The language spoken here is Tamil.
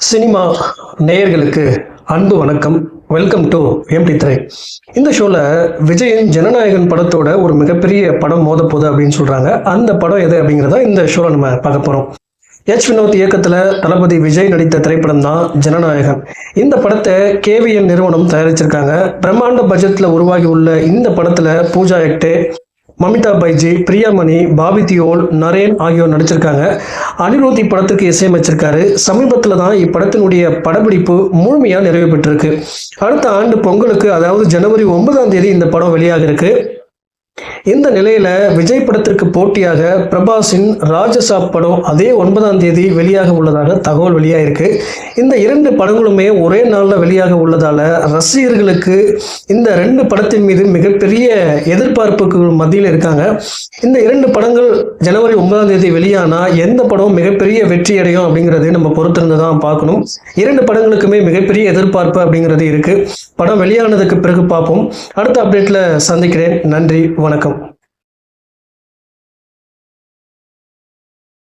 சினிமா நேயர்களுக்கு அன்பு வணக்கம். வெல்கம் டு எம்டி திரை இந்த ஷோவில் விஜயின் ஜனநாயகன் படத்தோட ஒரு மிகப்பெரிய படம் மோத போகுது அப்படின்னு சொல்கிறாங்க அந்த படம் எது அப்படிங்கிறத இந்த ஷோவில் நம்ம பார்க்க போகிறோம் எச் வினோத் இயக்கத்தில் தளபதி விஜய் நடித்த திரைப்படம் தான் ஜனநாயகன் இந்த படத்தை கேவிஎன் நிறுவனம் தயாரிச்சிருக்காங்க. பிரம்மாண்ட பட்ஜெட்டில் உருவாகி உள்ள இந்த படத்தில் பூஜா ஹெக்டே மமிதா பைஜி பிரியாமணி பாபி தியோல் நரேன் ஆகியோர் நடிச்சிருக்காங்க. அனிருத் இப்படத்துக்கு இசையமைச்சிருக்காரு. சமீபத்தில் தான் இப்படத்தினுடைய படப்பிடிப்பு முழுமையாக நிறைவு பெற்றிருக்கு. அடுத்த ஆண்டு பொங்கலுக்கு அதாவது ஜனவரி ஒன்பதாம் தேதி இந்த படம் வெளியாக இருக்கு இந்த நிலையில விஜய் படத்திற்கு போட்டியாக பிரபாஸின் ராஜசா படம் அதே ஒன்பதாம் தேதி வெளியாக உள்ளதாக தகவல் வெளியாயிருக்கு. இந்த இரண்டு படங்களுமே ஒரே நாளில் வெளியாக உள்ளதால ரசிகர்களுக்கு இந்த ரெண்டு படத்தின் மீது மிகப்பெரிய எதிர்பார்ப்புக்கு மத்தியில் இருக்காங்க. இந்த இரண்டு படங்கள் ஜனவரி ஒன்பதாம் தேதி வெளியானா எந்த படம் மிகப்பெரிய வெற்றி அடையும் அப்படிங்கிறது நம்ம பொறுத்திருந்து தான் பார்க்கணும். இரண்டு படங்களுக்குமே மிகப்பெரிய எதிர்பார்ப்பு அப்படிங்கிறது இருக்கு. படம் வெளியானதுக்கு பிறகு பார்ப்போம். அடுத்த அப்டேட்ல சந்திக்கிறேன். நன்றி வணக்கம்.